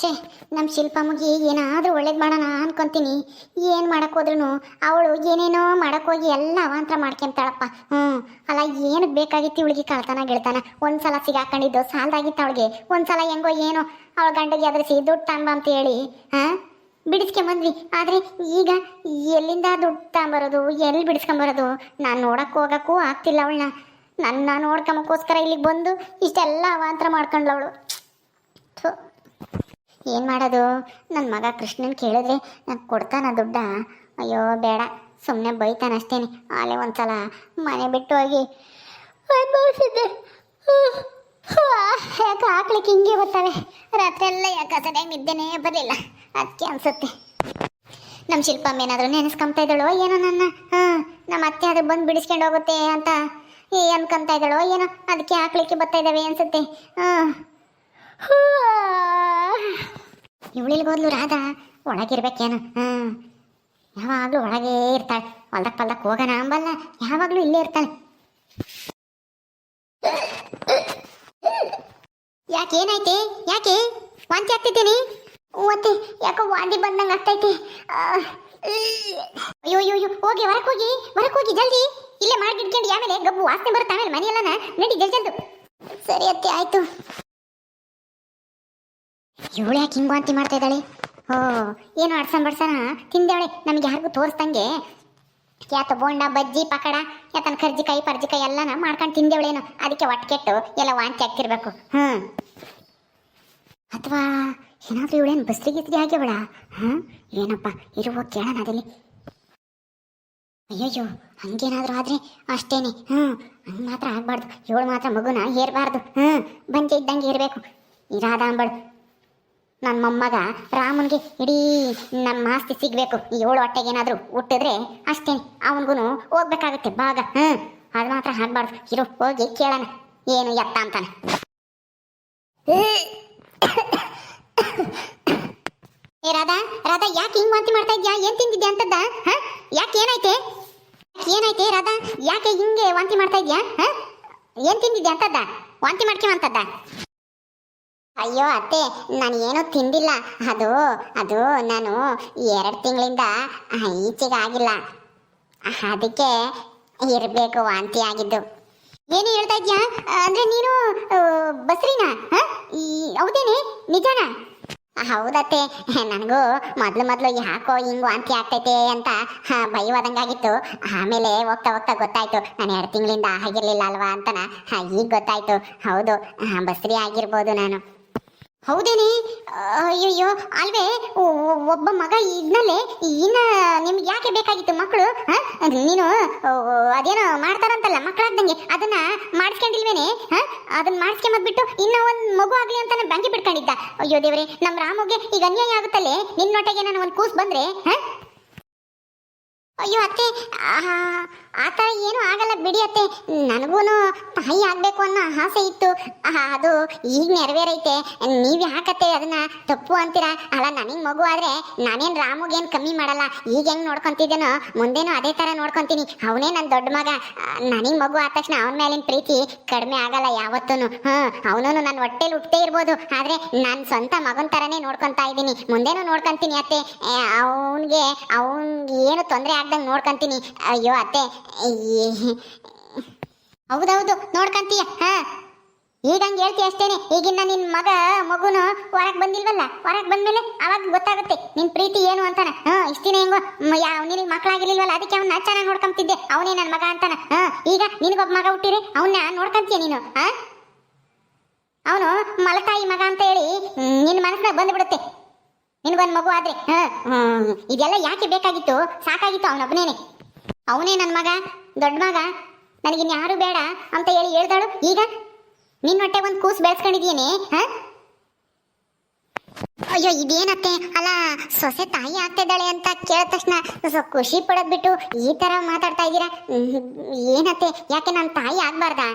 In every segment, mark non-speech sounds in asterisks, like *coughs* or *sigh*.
ಛೇ ನಮ್ಮ ಶಿಲ್ಪಮ್ಮಗೆ ಏನಾದರೂ ಒಳ್ಳೇದು ಮಾಡೋಣ ಅನ್ಕೊಂತೀನಿ. ಏನು ಮಾಡೋಕ್ಕೋದ್ರೂ ಅವಳು ಏನೇನೋ ಮಾಡೋಕ್ಕೋಗಿ ಎಲ್ಲ ಅವಾಂತರ ಮಾಡ್ಕೊಂತಾಳಪ್ಪ. ಹ್ಞೂ ಅಲ್ಲ ಏನಕ್ಕೆ ಬೇಕಾಗಿತ್ತು ಇವಳಿಗೆ ಕಳ್ತಾನ ಗೆಳ್ತಾನ? ಒಂದು ಸಲ ಸಿಗಾಕೊಂಡಿದ್ದು ಸಾಲದಾಗಿತ್ತು ಅವಳಿಗೆ. ಒಂದು ಸಲ ಹೆಂಗೋ ಏನೋ ಅವಳ ಗಂಡಗೆ ಅದ್ರಿಸಿ ದುಡ್ಡು ತಂಬ ಅಂತ ಹೇಳಿ ಹಾಂ ಬಿಡಿಸ್ಕೊಂಬಂದ್ವಿ ಆದರೆ ಈಗ ಎಲ್ಲಿಂದ ದುಡ್ಡು ತಗೊಂಬರೋದು ಎಲ್ಲಿ ಬಿಡಿಸ್ಕೊಂಬರೋದು ನಾನು ನೋಡಕ್ಕೆ ಹೋಗೋಕ್ಕೂ ಆಗ್ತಿಲ್ಲ ಅವಳನ್ನ. ನನ್ನ ನೋಡ್ಕೊಂಬಕ್ಕೋಸ್ಕರ ಇಲ್ಲಿಗೆ ಬಂದು ಇಷ್ಟೆಲ್ಲ ಅವಾಂತರ ಮಾಡ್ಕೊಂಡ್ಲವಳು ಏನು ಮಾಡೋದು? ನನ್ನ ಮಗ ಕೃಷ್ಣನ್ ಕೇಳಿದ್ರೆ ನಾನು ಕೊಡ್ತಾನ ದುಡ್ಡ? ಅಯ್ಯೋ, ಬೇಡ ಸುಮ್ಮನೆ ಬೈತಾನ ಅಷ್ಟೇನೆ. ಆಲೆ ಒಂದ್ಸಲ ಮನೆ ಬಿಟ್ಟು ಹೋಗಿ ಅನ್ಭವಿಸಿದ್ದೆ. ಯಾಕೆ ಹಾಕ್ಲಿಕ್ಕೆ ಹಿಂಗೆ ಬರ್ತವೆ ರಾತ್ರಿ ಎಲ್ಲ ಯಾಕೆ ನಿದ್ದೆನೇ ಬರಲಿಲ್ಲ. ಅದಕ್ಕೆ ಅನ್ಸುತ್ತೆ. ನಮ್ಮ ಶಿಲ್ಪಮ್ಮ ಏನಾದರೂ ನೆನೆಸ್ಕೊಂತ ಇದ್ದಾಳೋ ಏನೋ ನನ್ನ ಹಾಂ ನಮ್ಮ ಅತ್ತೆ ಅದು ಬಂದು ಬಿಡಿಸ್ಕೊಂಡು ಹೋಗುತ್ತೆ ಅಂತ ಏ ಅನ್ಕೊಂತ ಇದ್ದಾಳೋ ಏನೋ ಅದಕ್ಕೆ ಹಾಕ್ಲಿಕ್ಕೆ ಬರ್ತಾ ಇದ್ದಾವೆ ಅನ್ಸುತ್ತೆ. ಹಾಂ ಇವಳಿಗೆ ಹೋದ್ಲು ರಾಧ. ಒಳಗಿರ್ಬೇಕೇನು? ಹ್ಮ್. ಯಾವಾಗ್ಲೂ ಒಳಗೇ ಇರ್ತಾಳೆ. ಹೊಲ್ದಕ್ ಪಲ್ದಕ್ ಹೋಗೋಣ ಅಂಬಲ್ಲ. ಯಾವಾಗಲೂ ಇಲ್ಲೇ ಇರ್ತಾಳೆ. ಯಾಕೆ ಏನೈತೆ ಯಾಕೆ? ವಾಂತಿ ಆಗ್ತಿದ್ದೀನಿ? ಮತ್ತೆ ಯಾಕೋ ವಾಂತಿ ಬಂದಂಗೆ ಆಗ್ತೈತೆ. ಅಯ್ಯೋ ಅಯ್ಯೋ ಹೋಗಿ ಹೊರಕ್ ಹೋಗಿ. ಹೊರಕ್ ಹೋಗಿ, ಜಲ್ದಿ. ಇಲ್ಲೇ ಮಾಡಿಟ್ಕೊಂಡು ಆಮೇಲೆ ಗಬ್ಬು ವಾಸನೆ ಬರುತ್ತೆ, ಆಮೇಲೆ ಮನೆಯಲ್ಲ ನಡಿ ಜಲ್ದಿ ಜಲ್ದು. ಸರಿ ಅತ್ತೆ, ಆಯ್ತು. ಇವಳು ಯಾಕೆ ಹಿಂಗು ಮಾಡ್ತಾ ಇದ್ದಾಳೆ? ಓ ಏನು ಅಡ್ಸನ್ ಬಡ್ಸನ ತಿಂದೇವಳೆ ನಮಗೆ ಯಾರಿಗೂ ತೋರಿಸ್ದಂಗೆ. ಯಾತ ಬೋಂಡ, ಬಜ್ಜಿ, ಪಕಡ ಯಾತನ ಕರ್ಜಿಕಾಯಿ ಪರ್ಜಿಕಾಯಿ ಎಲ್ಲನ ಮಾಡ್ಕೊಂಡು ತಿಂದೇವಳೇನು. ಅದಕ್ಕೆ ಒಟ್ಕೆಟ್ಟು ಕೆಟ್ಟು ಎಲ್ಲ ವಾಂತಿ ಆಗ್ತಿರ್ಬೇಕು ಹ್ಞೂ ಅಥವಾ ಏನಾದರೂ ಇವಳೇನು ಗಿಸ್ರಿ ಆಗ್ಯವಳ ಹಾಂ ಏನಪ್ಪ, ಇರುವ ಕೇಳೋಣ ಅದಲ್ಲಿ? ಅಯ್ಯಯ್ಯೋ, ಹಂಗೇನಾದ್ರೂ ಆದ್ರೆ ಅಷ್ಟೇನೆ. ಹ್ಞೂ ಹಂಗೆ ಮಾತ್ರ ಆಗ್ಬಾರ್ದು. ಇವಳು ಮಾತ್ರ ಮಗುನ ಏರ್ಬಾರ್ದು. ಹ್ಞೂ ಬಂಜೆ ಇದ್ದಂಗೆ ಇರಬೇಕು ಇರಾದ ಅಂಬಳು ನನ್ನ ಮೊಮ್ಮಗ ರಾಮನ್ಗೆ ಇಡೀ ನಮ್ಮ ಆಸ್ತಿ ಸಿಗಬೇಕು. ಏಳು ಹೊಟ್ಟೆಗೆ ಏನಾದರೂ ಹುಟ್ಟಿದ್ರೆ ಅಷ್ಟೇ ಅವನಿಗೂ ಹೋಗ್ಬೇಕಾಗತ್ತೆ ಭಾಗ. ಹ್ಞೂ ಅದು ಮಾತ್ರ ಹಾಕ್ಬಾರ್ದು ಇರು, ಹೋಗಿ ಕೇಳೋಣ. ಏನು ಎತ್ತ ಅಂತಾನೆ. *coughs* ಏ ರಾಧಾ ರಾಧಾ, ಯಾಕೆ ಹಿಂಗ್ ವಾಂತಿ ಮಾಡ್ತಾ ಇದ್ಯಾ? ಏನ್ ತಿಂದಿದ್ಯಾ ಅಂತದ್ದ? ಹಾ? ಯಾಕೆ ಏನಾಯ್ತೆ? ಏನಾಯ್ತೆ ರಾಧಾ? ಯಾಕೆ ಹಿಂಗೆ ವಾಂತಿ ಮಾಡ್ತಾ ಇದ್ಯಾ? ಹ? ಏನ್ ತಿಂದಿದ್ಯಾ ಅಂತದ್ದ? ವಾಂತಿ ಮಾಡ್ಕೊಂಬಂತದ್ದ ಅಯ್ಯೋ ಅತ್ತೆ ನಾನು ಏನೂ ತಿಂದಿಲ್ಲ. ಅದು ಅದು ನಾನು ಎರಡು ತಿಂಗಳಿಂದ ಈಚೆಗೆ ಆಗಿಲ್ಲ ಅದಕ್ಕೆ ಇರಬೇಕು ವಾಂತಿ ಆಗಿದ್ದು. ಏನು ಹೇಳ್ತಾ ಇದ್ಯಾ? ಅಂದ್ರೆ ನೀನು ಬಸ್ರಿನ? ಈ, ಹೌದೇನೆ? ನಿಜಾನ? ಹೌದತ್ತೆ. ನನಗೂ ಮೊದಲು ಮೊದಲು ಯಾಕೋ ಹಿಂಗ್ ವಾಂತಿ ಆಗ್ತೈತೆ ಅಂತ ಭಯವಾದಂಗಾಗಿತ್ತು. ಆಮೇಲೆ ಹೋಗ್ತಾ ಹೋಗ್ತಾ ಗೊತ್ತಾಯ್ತು. ನಾನು ಎರಡು ತಿಂಗಳಿಂದ ಆಗಿರಲಿಲ್ಲ ಅಲ್ವಾ ಅಂತನ ಈಗ ಗೊತ್ತಾಯ್ತು. ಹೌದು ಬಸ್ರಿ ಆಗಿರ್ಬೋದು ನಾನು. ಹೌದೇನೆ ಅಯ್ಯಯ್ಯೋ, ಅಲ್ವೇ ಒಬ್ಬ ಮಗ ಇದ್ನಲ್ಲೇ, ಇನ್ನ ನಿಮ್ಗೆ ಯಾಕೆ ಬೇಕಾಗಿತ್ತು ಮಕ್ಕಳು? ನೀನು ಅದೇನೋ ಮಾಡ್ತಾರಂತಲ್ಲ ಮಕ್ಕಳಾಗ್ದಂಗೆ, ಅದನ್ನ ಮಾಡಿಸ್ಕೊಂಡಿಲ್ವೇನೆ? ಅದನ್ನ ಮಾಡಿಸ್ಕೊಂಬದ್ಬಿಟ್ಟು ಇನ್ನ ಒಂದ್ ಮಗು ಆಗ್ಲಿ ಅಂತಾನೆ ಬಂಗಿ ಬಿಟ್ಕೊಂಡಿದ್ದ ಅಯ್ಯೋ ದೇವ್ರೆ, ನಮ್ ರಾಮುಗೆ ಈಗ ಅನ್ಯಾಯ ಆಗುತ್ತಲ್ಲೇ, ನಿನ್ನೊಟ್ಟಿಗೆ ನಾನು ಒಂದ್ ಕೂಸ್ ಬಂದ್ರೆ, ಹ? ಅಯ್ಯೋ ಅತ್ತೆ, ಆ ಥರ ಏನೂ ಆಗಲ್ಲ ಬಿಡಿ ಅತ್ತೆ. ನನಗೂ ತಾಯಿ ಆಗಬೇಕು ಅನ್ನೋ ಆಸೆ ಇತ್ತು. ಅದು ಈಗ ನೆರವೇರೈತೆ. ನೀವು ಯಾಕತ್ತೆ ಅದನ್ನ ತಪ್ಪು ಅಂತೀರಾ? ಅಲ್ಲ, ನನಗೆ ಮಗು ಆದರೆ ನಾನೇನು ರಾಮುಗೇನು ಕಮ್ಮಿ ಮಾಡಲ್ಲ. ಈಗ ಹೆಂಗೆ ನೋಡ್ಕೊತಿದ್ದೇನೋ, ಮುಂದೇನೂ ಅದೇ ಥರ ನೋಡ್ಕೊತೀನಿ. ಅವನೇ ನನ್ನ ದೊಡ್ಡ ಮಗ. ನನಗೆ ಮಗು ಆದ ತಕ್ಷಣ ಅವನ ಮೇಲಿನ ಪ್ರೀತಿ ಕಡಿಮೆ ಆಗಲ್ಲ ಯಾವತ್ತೂ ಹಾಂ ಅವನೂ ನನ್ನ ಹೊಟ್ಟೆಲಿ ಹುಟ್ಟೇ ಇರ್ಬೋದು. ಆದರೆ ನಾನು ಸ್ವಂತ ಮಗನ ಥರನೇ ನೋಡ್ಕೊತಾ ಇದ್ದೀನಿ. ಮುಂದೇನೂ ನೋಡ್ಕೊತೀನಿ ಅತ್ತೆ. ಅವನಿಗೆ ಅವನಿಗೆ ಏನು ತೊಂದರೆ ಆಗ್ದಂಗೆ ನೋಡ್ಕೊಂತೀನಿ. ಅಯ್ಯೋ, ಅತ್ತೆ. ಹೌದೌದು, ನೋಡ್ಕೊಂತೀಯ. ಹಾ. ಈಗ ಹೇಳ್ತೀಯ ಅಷ್ಟೇನೆ. ಈಗಿನ ನಿನ್ನ ಮಗ, ಮಗುನು ಹೊರಗೆ ಬಂದಿಲ್ವಲ್ಲ? ಹೊರಗೆ ಬಂದ್ಮೇಲೆ ಅವಾಗ ಗೊತ್ತಾಗುತ್ತೆ ನಿನ್ನ ಪ್ರೀತಿ ಏನು ಅಂತಾನೆ. ಹಾಂ ಇಷ್ಟಿನ ಹೆಂಗೋ ಯಾವ ನಿನಗೆ ಮಕ್ಕಳಾಗಿರ್ಲಿಲ್ವಲ್ಲ ಅದಕ್ಕೆ ಅವನ್ನ ಚೆನ್ನಾಗಿ ನೋಡ್ಕೊಂತಿದ್ದೆ. ಅವನೇ ನನ್ನ ಮಗ ಅಂತಾನೆ. ಹಾ, ಈಗ ನಿನಗೊಬ್ಬ ಮಗ ಹುಟ್ಟಿರಿ ಅವನ್ನ ನೋಡ್ಕಂತೀಯ ನೀನು? ಹಾ? ಅವನು ಮಲತಾಯಿ ಮಗ ಅಂತ ಹೇಳಿ ನಿನ್ನ ಮನಸ್ಸಿನಾಗ ಬಂದ್ಬಿಡುತ್ತೆ. ನಿನಗೊಂದು ಮಗು ಆದ್ರೆ ಇದೆಲ್ಲ ಯಾಕೆ ಬೇಕಾಗಿತ್ತು? ಸಾಕಾಗಿತ್ತು ಅವನೊಬ್ಬನೇನೆ ಅವನೇ ನನ್ನ ಮಗ, ದೊಡ್ಡ ಮಗ. ನನಗಿನ್ ಯಾರು ಬೇಡ ಅಂತ ಹೇಳಿ ಹೇಳ್ದಾಳು. ಈಗ ನಿನ್ ಹೊಟ್ಟೆ ಒಂದು ಕೂಸು ಬೆಳೆಸ್ಕೊಂಡಿದೀನಿ ಹ? ಅಯ್ಯೋ, ಇದೇನತ್ತೆ? ಅಲ್ಲ, ಸೊಸೆ ತಾಯಿ ಆಗ್ತಿದ್ದಾಳೆ ಅಂತ ಕೇಳಿದ ತಕ್ಷಣ ಖುಷಿ ಪಡೋದ್ಬಿಟ್ಟು ಈ ತರ ಮಾತಾಡ್ತಾ ಇದ್ದೀರಾ? ಏನತ್ತೆ? ಯಾಕೆ ನನ್ನ ತಾಯಿ ಆಗ್ಬಾರ್ದಾ?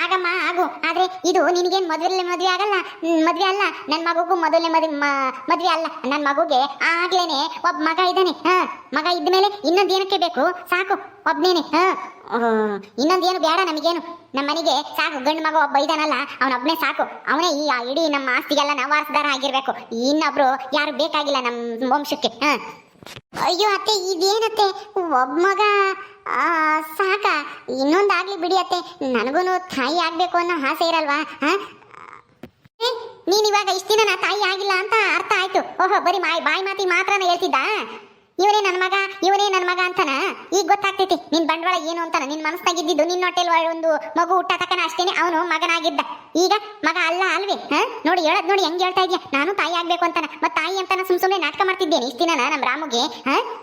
ಆಗಮ್ಮ, ಆಗು. ಆದ್ರೆ ಇದು ನಿನಗೇನು ಮದುವೆ ಮದುವೆ ಆಗಲ್ಲ? ಮದುವೆ ಅಲ್ಲ. ನನ್ನ ಮಗುಗೂ ಮೊದಲನೇ ಮದುವೆ ಮದುವೆ ಅಲ್ಲ. ನನ್ನ ಮಗುಗೆ ಆಗ್ಲೇನೆ ಒಬ್ಬ ಮಗ ಇದ್ದಾನೆ. ಹಾ, ಮಗ ಇದ್ಮೇಲೆ ಇನ್ನೊಂದು ಏನಕ್ಕೆ ಬೇಕು? ಸಾಕು, ಒಬ್ನೇನೆ. ಹಾ ಇನ್ನೊಂದೇನು ಬೇಡ ನಮಗೇನು. ನಮ್ಮ ಮನೆಗೆ ಸಾಕು, ಗಂಡು ಮಗ ಒಬ್ಬ ಇದಾನಲ್ಲ ಅವನೊಬ್ಬನೇ ಸಾಕು. ಅವನೇ ಈ ಇಡೀ ನಮ್ಮ ಆಸ್ತಿಗೆಲ್ಲ ನಾವು ವಾರಸದಾರ ಆಗಿರ್ಬೇಕು. ಇನ್ನೊಬ್ರು ಯಾರು ಬೇಕಾಗಿಲ್ಲ ನಮ್ಮ ವಂಶಕ್ಕೆ. ಹಾ. ಅಯ್ಯೋ ಅತ್ತೆ, ಇದೇನತ್ತೆ? ಒಬ್ಬ ಮಗ ಸಾಕ. ಇನ್ನೊಂದಾಗ್ಲಿ ಬಿಡಿ ಅತ್ತೆ. ನನಗೂ ತಾಯಿ ಆಗ್ಬೇಕು ಅನ್ನೋ ಆಸೆ ಇರಲ್ವಾ? ಹಾ? ನೀನ್ ಇವಾಗ ಇಷ್ಟ ದಿನ ನಾ ತಾಯಿ ಆಗಿಲ್ಲ ಅಂತ ಅರ್ಥ ಆಯ್ತು. ಓಹೋ, ಬರೀ ಮಾಯ್, ಬಾಯಿ ಮಾತಿ ಮಾತ್ರನೇ ಹೇಳ್ತಿದ್ದ? ಇವನೇ ನನ್ನ ಮಗ, ಇವನೇ ನನ್ನ ಮಗ ಅಂತನ? ಈಗ ಗೊತ್ತಾಗ್ತೈತಿ, ನಿನ್ ಬಂಡವಾಳ ಏನು ಅಂತಾನ? ನಿನ್ ಮನಸ್ಸಾಗಿದ್ದು ನಿನ್ನ ಹೊಟ್ಟೆಲ್ ಒಂದು ಮಗು ಹುಟ್ಟ ತಕನ ಅಷ್ಟೇನೆ, ಅವನು ಮಗನಾಗಿದ್ದ. ಈಗ ಮಗ ಅಲ್ಲ ಅಲ್ವೇ? ಹಾ? ನೋಡಿ, ಹೇಳದ್ ನೋಡಿ, ಹೆಂಗ್ ಹೇಳ್ತಾ ಇದ್ಯಾ? ನಾನು ತಾಯಿ ಆಗ್ಬೇಕು ಅಂತಾನ. ಮತ್ ತಾಯಿ ಅಂತಾನ ಸುಮ್ ಸುಮ್ನೆ ನಾಟಕ ಮಾಡ್ತಿದ್ದೇನೆ ಇಷ್ಟಿನ ನಮ್ಮ ರಾಮುಗೆ, ಹಾ?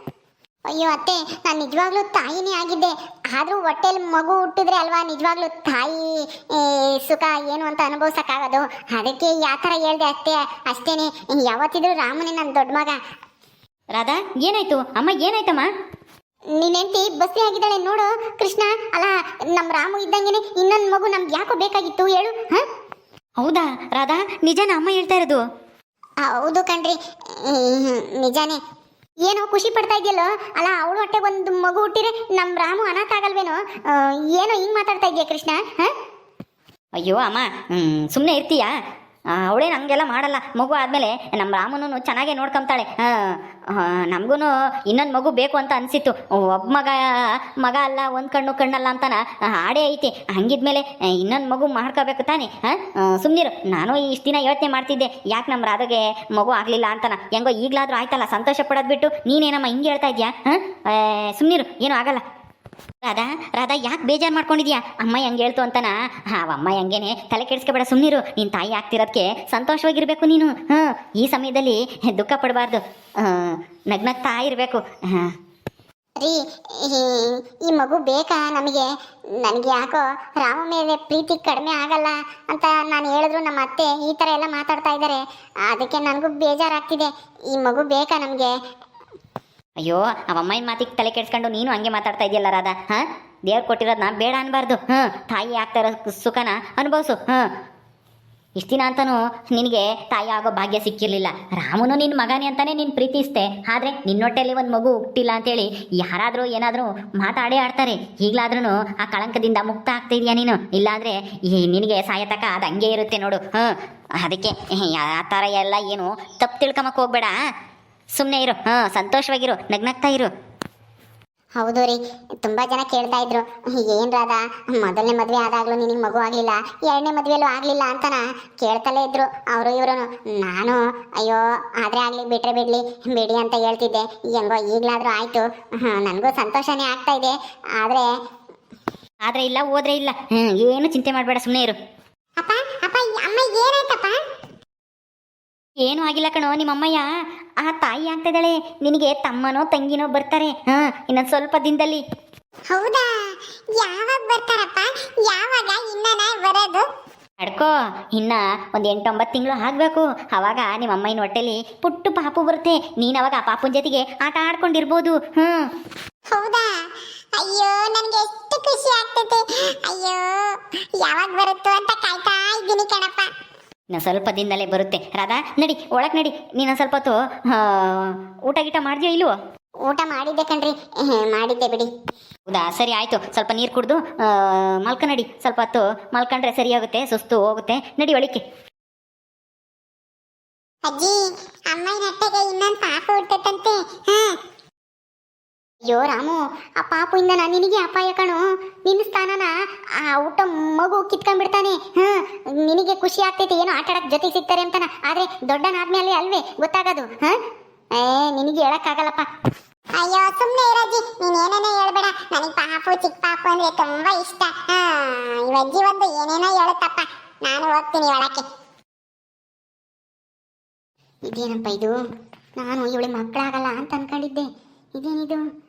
ಅಯ್ಯೋ ಅತ್ತೆ ನಾನು ನಿಜವಾಗ್ಲೂ ತಾಯಿನೇ ಆಗಿದ್ದೆ. ಆದರೂ ಹೊಟ್ಟೆಲಿ ಮಗು ಹುಟ್ಟಿದ್ರೆ ಅಲ್ವಾ ನಿಜವಾಗ್ಲೂ ತಾಯಿ ಸುಖ ಏನು ಅಂತ ಅನುಭವಿಸೋಕ್ಕಾಗೋದು? ಅದಕ್ಕೆ ಯಾವ ಥರ ಹೇಳ್ದೆ ಅಷ್ಟೇ ಅಷ್ಟೇನೆ. ಯಾವತ್ತಿದ್ರು ರಾಮನೇ ನನ್ನ ದೊಡ್ಡ ಮಗ. ರಾಧಾ ಏನಾಯ್ತು? ಅಮ್ಮ ಏನಾಯ್ತಮ್ಮ? ನಿನ್ನ ಹೆಂಡತಿ ಬಸ್ಸಿ ಆಗಿದ್ದಾಳೆ ನೋಡು. ಕೃಷ್ಣ ಅಲ್ಲ ನಮ್ಮ ರಾಮು ಇದ್ದಂಗೆನೆ ಇನ್ನೊಂದು ಮಗು ನಮ್ಗೆ ಯಾಕೋ ಬೇಕಾಗಿತ್ತು ಹೇಳು ಹಾ? ಹೌದಾ ರಾಧಾ? ನಿಜನ ಅಮ್ಮ ಹೇಳ್ತಾ ಇರೋದು? ಹೌದು ಕಣ್ರಿ. ನಿಜಾನೇ. ಏನೋ ಖುಷಿ ಪಡ್ತಾ ಇದೆಯಲ್ಲೋ? ಅಲ್ಲ, ಅವಳು ಹೊಟ್ಟೆಗೆ ಒಂದು ಮಗು ಹುಟ್ಟಿದ್ರೆ ನಮ್ಮ ರಾಮು ಅನಾಥ ಆಗಲ್ವೇನೋ? ಏನೋ ಹಿಂಗೆ ಮಾತಾಡ್ತಾ ಇದೆಯಾ ಕೃಷ್ಣ, ಹಾಂ? ಅಯ್ಯೋ ಅಮ್ಮ ಸುಮ್ಮನೆ ಇರ್ತೀಯಾ? ಅವಳೇನು ಹಂಗೆಲ್ಲ ಮಾಡಲ್ಲ. ಮಗು ಆದಮೇಲೆ ನಮ್ಮ ರಾಮನೂ ಚೆನ್ನಾಗೇ ನೋಡ್ಕೊಂತಾಳೆ. ನಮಗೂ ಇನ್ನೊಂದು ಮಗು ಬೇಕು ಅಂತ ಅನಿಸಿತ್ತು. ಒಬ್ಬ ಮಗ ಮಗ ಅಲ್ಲ, ಒಂದು ಕಣ್ಣು ಕಣ್ಣಲ್ಲ ಅಂತಾನ ಹಾಡೇ ಐತಿ. ಹಂಗಿದ್ಮೇಲೆ ಇನ್ನೊಂದು ಮಗು ಮಾಡ್ಕೋಬೇಕು ತಾನೆ? ಸುಮ್ಮನಿರು ನಾನು ಇಷ್ಟು ದಿನ ಯೋಚನೆ ಮಾಡ್ತಿದ್ದೆ. ಯಾಕೆ ನಮ್ಮ ರಾಧಗೆ ಮಗು ಆಗಲಿಲ್ಲ ಅಂತಾನ? ಹೆಂಗೋ ಈಗಲಾದರೂ ಆಯ್ತಲ್ಲ, ಸಂತೋಷ ಪಡೋದು ಬಿಟ್ಟು ನೀನೇನಮ್ಮ ಹಿಂಗೆ ಹೇಳ್ತಾ ಇದೆಯಾ? ಹಾಂ ಸುಮ್ಮನಿರು ಏನೂ ಆಗಲ್ಲ. ರಾಧಾ ರಾಧಾ, ಯಾಕೆ ಬೇಜಾರು ಮಾಡ್ಕೊಂಡಿದ್ಯಾ? ಅಮ್ಮ ಹೆಂಗೆ ಹೇಳ್ತು ಅಂತನ. ಹಾಂ ಅಮ್ಮ ಹೆಂಗೇನೆ ತಲೆ ಕೆಡಿಸ್ಕೊಬೇಡ ಸುಮ್ಮನಿರು ನಿನ್ನ ತಾಯಿ ಆಗ್ತಿರೋದಕ್ಕೆ ಸಂತೋಷವಾಗಿರಬೇಕು ನೀನು. ಹಾಂ, ಈ ಸಮಯದಲ್ಲಿ ದುಃಖ ಪಡಬಾರ್ದು. ನಗ್ನಗ್ತಾ ಇರಬೇಕು. ಹಾಂ. ರೀ, ಈ- ಈ ಮಗು ಬೇಕಾ ನಮಗೆ? ನನಗೆ ಯಾಕೋ ರಾಮ ಮೇಲೆ ಪ್ರೀತಿ ಕಡಿಮೆ ಆಗಲ್ಲ ಅಂತ ನಾನು ಹೇಳಿದ್ರು ನಮ್ಮ ಅತ್ತೆ ಈ ಥರ ಎಲ್ಲ ಮಾತಾಡ್ತಾ ಇದ್ದಾರೆ. ಅದಕ್ಕೆ ನನಗೂ ಬೇಜಾರಾಗ್ತಿದೆ. ಈ ಮಗು ಬೇಕಾ ನಮಗೆ? ಅಯ್ಯೋ ಅವಮ್ಮನ ಮಾತಿಗೆ ತಲೆ ಕೆಡ್ಸ್ಕೊಂಡು ನೀನು ಹಂಗೆ ಮಾತಾಡ್ತಾ ಇದೆಯಲ್ಲ ರಾಧಾ, ಹಾಂ? ದೇವ್ರು ಕೊಟ್ಟಿರೋದನ್ನ ಬೇಡ ಅನ್ಬಾರ್ದು ಹ್ಞೂ ತಾಯಿ ಆಗ್ತಾ ಇರೋ ಸುಖನ ಅನುಭವಿಸು ಹ್ಞೂ ಇಷ್ಟು ದಿನ ಅಂತನೂ ನಿನಗೆ ತಾಯಿ ಆಗೋ ಭಾಗ್ಯ ಸಿಕ್ಕಿರಲಿಲ್ಲ. ರಾಮನು ನಿನ್ನ ಮಗನೇ ಅಂತಾನೆ ನೀನು ಪ್ರೀತಿಸ್ತೆ. ಆದರೆ ನಿನ್ನೊಟ್ಟೆಯಲ್ಲಿ ಒಂದು ಮಗು ಹುಟ್ಟಿಲ್ಲ ಅಂತೇಳಿ ಯಾರಾದರೂ ಏನಾದರೂ ಮಾತಾಡೇ ಆಡ್ತಾರೆ. ಈಗಲಾದ್ರೂ ಆ ಕಳಂಕದಿಂದ ಮುಕ್ತ ಆಗ್ತಾ ಇದೆಯಾ ನೀನು? ಇಲ್ಲಾಂದರೆ ಈ ನಿನಗೆ ಸಾಯತಕ ಅದು ಹಂಗೆ ಇರುತ್ತೆ ನೋಡು ಹ್ಞೂ ಅದಕ್ಕೆ ಆ ಥರ ಎಲ್ಲ ಏನು ತಪ್ಪು ತಿಳ್ಕೊಂಬಕ್ಕೆ ಹೋಗ್ಬೇಡ ಸುಮ್ಮನೆ ಇರು. ಹಾಂ ಸಂತೋಷವಾಗಿರು. ನಗ್ನಗ್ತಾ ಇರು. ಹೌದು ರೀ. ತುಂಬಾ ಜನ ಕೇಳ್ತಾ ಇದ್ರು. ಏನ್ ರಾಧ ಮೊದಲನೇ ಮದ್ವೆ ಆದಾಗ್ಲೂ ನಿನಗೆ ಮಗು ಆಗ್ಲಿಲ್ಲ. ಎರಡನೇ ಮದ್ವೆಲ್ಲೂ ಆಗ್ಲಿಲ್ಲ ಅಂತನ ಕೇಳ್ತಲೇ ಇದ್ರು ಅವರು ಇವರು ನಾನು ಅಯ್ಯೋ ಆದ್ರೆ ಆಗ್ಲಿ ಬಿಟ್ರೆ ಬಿಡ್ಲಿ ಬಿಡಿ ಅಂತ ಹೇಳ್ತಿದ್ದೆ. ಹೆಂಗೋ ಈಗ್ಲಾದ್ರೂ ಆಯ್ತು. ನನಗೂ ಸಂತೋಷನೇ ಆಗ್ತಾ ಇದೆ. ಆದ್ರೆ ಆದ್ರೆ ಇಲ್ಲ ಹೋದ್ರೆ ಇಲ್ಲ. ಏನು ಚಿಂತೆ ಮಾಡಬೇಡ ಸುಮ್ಮನೆ ಇರು. ಅಪ್ಪ ಅಪ್ಪ ಅಮ್ಮ ಏನಾಯ್ತಪ್ಪ? ಏನೂ ಆಗಿಲ್ಲ ಕಣೋ ನಿಮ್ಮ ಅಮ್ಮಯ್ಯ ಆ ತಾಯಿ ಆಗ್ತಿದ್ದಾಳೆ. ನಿನಗೆ ತಮ್ಮನೋ ತಂಗಿನೋ ಬರ್ತಾರೆ. ಹಾ ಇನ್ನೊಂದು ಸ್ವಲ್ಪ ದಿನದಲ್ಲಿ. ಹೌದಾ? ಯಾವಾಗ ಬರ್ತಾರಪ್ಪ? ಯಾವಾಗ ಇನ್ನನ ಬರೋದು? ಅಡ್ಕೋ ಇನ್ನ ಒಂದು ಎಂಟೊಂಬತ್ತು ತಿಂಗಳು ಆಗಬೇಕು. ಅವಾಗ ನಿಮ್ಮ ಅಮ್ಮನ ಹೊಟ್ಟೆಲಿ ಪುಟ್ಟು ಪಾಪು ಬರುತ್ತೆ. ನೀನು ಅವಾಗ ಆ ಪಾಪುನ ಜೊತೆಗೆ ಆಟ ಆಡ್ಕೊಂಡಿರ್ಬೋದು. ಹ್ಞೂ ಹೌದಾ? ಅಯ್ಯೋ ನನಗೆ ಎಷ್ಟು ಖುಷಿ ಆಗ್ತೈತೆ. ಅಯ್ಯೋ ಯಾವಾಗ ಬರುತ್ತೋ ಅಂತ ಕಾಯ್ತಾ ಇದ್ದೀನಿ ಕಣಪ್ಪ. ಇನ್ನು ಸ್ವಲ್ಪ ದಿನದಲ್ಲೇ ಬರುತ್ತೆ. ರಾಧಾ ನಡಿ ಒಳಗೆ ನಡಿ. ನೀನು ಸ್ವಲ್ಪ ಹೊತ್ತು ಊಟ ಗೀಟ ಮಾಡಿದ್ಯೋ ಇಲ್ವೋ? ಊಟ ಮಾಡಿದ್ದೆ ಕಣ್ರಿ. ಮಾಡಿದ್ದೆ ಬಿಡಿ. ಹೌದಾ? ಸರಿ ಆಯಿತು. ಸ್ವಲ್ಪ ನೀರು ಕುಡಿದು ಮಲ್ಕ ನಡಿ. ಸ್ವಲ್ಪ ಹೊತ್ತು ಮಲ್ಕೊಂಡ್ರೆ ಸರಿ ಆಗುತ್ತೆ ಸುಸ್ತು ಹೋಗುತ್ತೆ. ನಡಿ ಒಳಿಕೆ ಅಜ್ಜಿ ಅಮ್ಮನ ಹೊಟ್ಟೆಗೆ ಇನ್ನೊಂದು ಪಾಪ ಹಾ ಅಯ್ಯೋ ರಾಮು ಆ ಪಾಪುಯಿಂದ ನಾನು ನಿನಗೆ ಅಪಾಯ ಕಣು. ನಿನ್ನ ಸ್ಥಾನನ ಆ ಊಟ ಮಗು ಕಿತ್ಕೊಂಡ್ಬಿಡ್ತಾನೆ. ಹ್ಞೂ ನಿನಗೆ ಖುಷಿ ಆಗ್ತೈತಿ ಏನೋ ಆಟ ಆಡಕ್ಕೆ ಜೊತೆ ಸಿಗ್ತಾರೆ ಅಂತಾನ. ಆದ್ರೆ ದೊಡ್ಡನಾದ್ಮೇಲೆ ಅಲ್ವೇ ಗೊತ್ತಾಗೋದು ಹಾ? ಏ ನಿನಗೆ ಹೇಳೋಕ್ಕಾಗಲ್ಲಪ್ಪ. ಅಯ್ಯೋ ಸುಮ್ಮನೆ ಇರಜ್ಜಿ ನೀನೇನೇನೋ ಹೇಳಬೇಡ. ನನಗೆ ಪಾಪು ಚಿಕ್ಕ ಪಾಪು ಅಂದ್ರೆ ತುಂಬಾ ಇಷ್ಟ. ಹಾ ಇವಜ್ಜಿ ಒಂದು ಏನೇನೋ ಹೇಳುತ್ತಪ್ಪ. ನಾನು ಹೋಗ್ತೀನಿ ಒಳಕ್ಕೆ. ಇದೇನಪ್ಪ ಇದು? ನಾನು ಇವಳಿ ಮಕ್ಕಳಾಗಲ್ಲ ಅಂತ ಅನ್ಕೊಂಡಿದ್ದೆ. ಇದೇನಿದು?